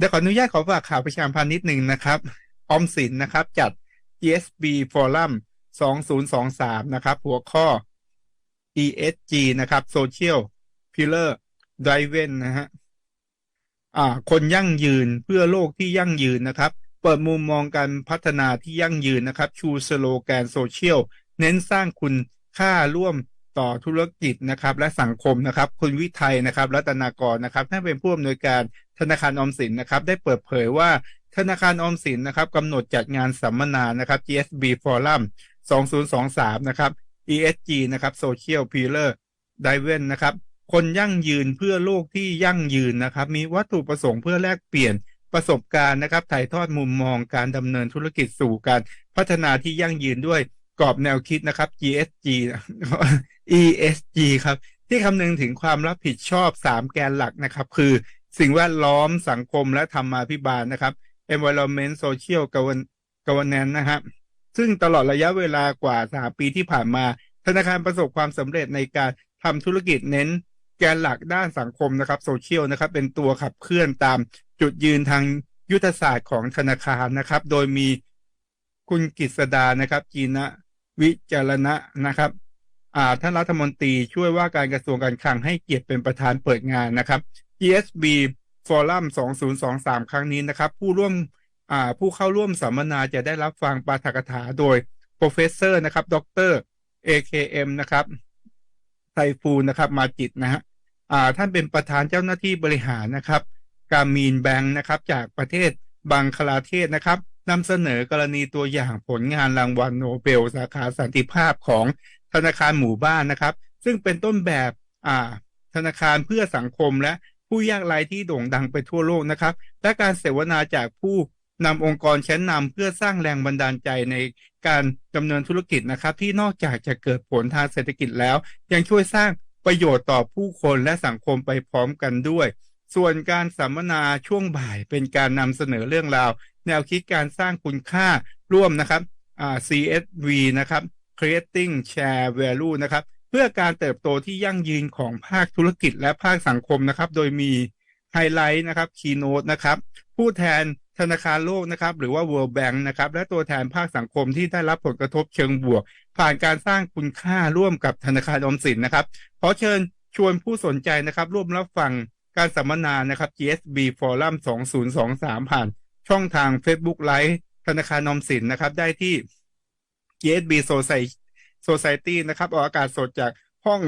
เดี๋ยวขออนุญาตขอฝากข่าวประชามพันธ์นิดหนึ่งนะครับ ออมสินนะครับจัด ESB Forum 2023 นะครับ หัวข้อ ESG นะครับ Social Pillar Driven นะฮะอ่า คนยั่งยืนเพื่อโลกที่ยั่งยืนนะครับ เปิดมุมมองการพัฒนาที่ยั่งยืนนะครับ ชูสโลแกนโซเชียล เน้นสร้างคุณค่าร่วม ต่อธุรกิจนะครับ และสังคมนะครับ คุณวิทัยนะครับ รัตนากรนะครับท่านเป็นผู้อำนวยการธนาคารออมสินนะครับ ได้เปิดเผยว่าธนาคารออมสินนะครับกำหนดจัดงานสัมมนานะครับ GSB Forum 2023 นะครับ ESG นะครับ Social Pillar d i v e n นะครับ คนยั่งยืนเพื่อโลกที่ยั่งยืนนะครับ มีวัตถุประสงค์เพื่อแลกเปลี่ยนประสบการณ์นะครับ ถ่ายทอดมุมมองการดำเนินธุรกิจสู่การพัฒนาที่ยั่งยืนด้วย กรอบแนวคิดนะครับ GSG ESG ครับ ที่คำนึงถึงความรับผิดชอบ 3 แกนหลักนะครับ คือสิ่งแวดล้อมสังคมและธรรมาภิบาลนะครับ environment social governance นะครับซึ่งตลอดระยะเวลากว่า 3 ปีที่ผ่านมา ธนาคารประสบความสำเร็จในการทำธุรกิจเน้นแกนหลักด้านสังคมนะครับโซเชียลนะครับเป็นตัวขับเคลื่อนตามจุดยืนทางยุทธศาสตร์ของธนาคารนะครับ โดยมีคุณกิษดานะครับจีนะ วิจารณะนะครับท่านรัฐมนตรีช่วยว่าการกระทรวงการคลังให้เกียรติเป็นประธานเปิดงานนะครับ ESB Forum 2023 ครั้งนี้นะครับ ผู้ร่วมผู้เข้าร่วมสัมมนาจะได้รับฟังปาฐกถาโดย Professor นะครับ ดร AKM นะครับไซฟูนะครับ มาจิตนะฮะท่านเป็นประธานเจ้าหน้าที่บริหารนะครับ การมีนแบงค์นะครับ จากประเทศบังคลาเทศนะครับ นำเสนอกรณีตัวอย่างผลงานรางวัลโนเบลสาขาสันติภาพของธนาคารหมู่บ้านนะครับ ซึ่งเป็นต้นแบบอ่าธนาคารเพื่อสังคมและผู้ยากไร้ที่โด่งดังไปทั่วโลกนะครับ และการเสวนาจากผู้นำองค์กรชั้นนำเพื่อสร้างแรงบันดาลใจในการดำเนินธุรกิจนะครับ ที่นอกจากจะเกิดผลทางเศรษฐกิจแล้ว ยังช่วยสร้างประโยชน์ต่อผู้คนและสังคมไปพร้อมกันด้วย ส่วนการสัมมนาช่วงบ่ายเป็นการนำเสนอเรื่องราว แนวคิดการสร้างคุณค่าร่วมนะครับ CSV นะครับ creating share value นะครับ เพื่อการเติบโตที่ยั่งยืนของภาคธุรกิจและภาคสังคมนะครับ โดยมีไฮไลท์นะครับ คีโนตนะครับ ผู้แทนธนาคารโลกนะครับ หรือว่า World Bank นะครับ และตัวแทนภาคสังคมที่ได้รับผลกระทบเชิงบวก ผ่านการสร้างคุณค่าร่วมกับธนาคารออมสินนะครับ ขอเชิญชวนผู้สนใจนะครับ ร่วมรับฟัง การสัมมนานะครับ GSB Forum 2023 ผ่านช่องทาง Facebook Live ธนาคารออมสินนะครับ ได้ที่ GSB Society นะครับ ออกอากาศสดจากห้อง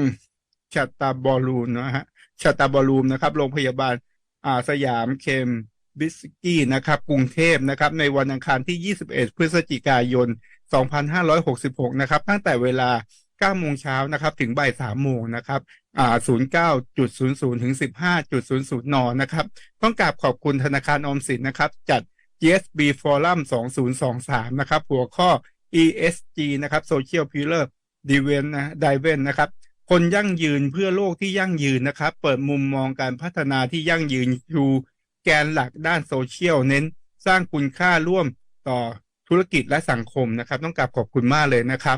ชัตตาบอลูนนะฮะชัตตาบอลูมนะครับ โรงพยาบาลอาสยามเคมบิสกี้นะครับ กรุงเทพนะครับ ในวันอังคารที่ 21 พฤศจิกายน 2566 นะครับ ตั้งแต่เวลา 9โมงเช้านะครับถึงบ่าย3โมงนะครับอ่า09.00ถึง15.00 น นะครับ ต้องกราบขอบคุณธนาคารออมสินนะครับ จัด GSB Forum 2023 นะครับ หัวข้อ ESG นะครับ Social Pillar d i v e n นะ d i v e n นะครับ คนยั่งยืนเพื่อโลกที่ยั่งยืนนะครับ เปิดมุมมองการพัฒนาที่ยั่งยืนชูแกนหลักด้านโซเชียลเน้น สร้างคุณค่าร่วมต่อธุรกิจและสังคมนะครับ ต้องกราบขอบคุณมากเลยนะครับ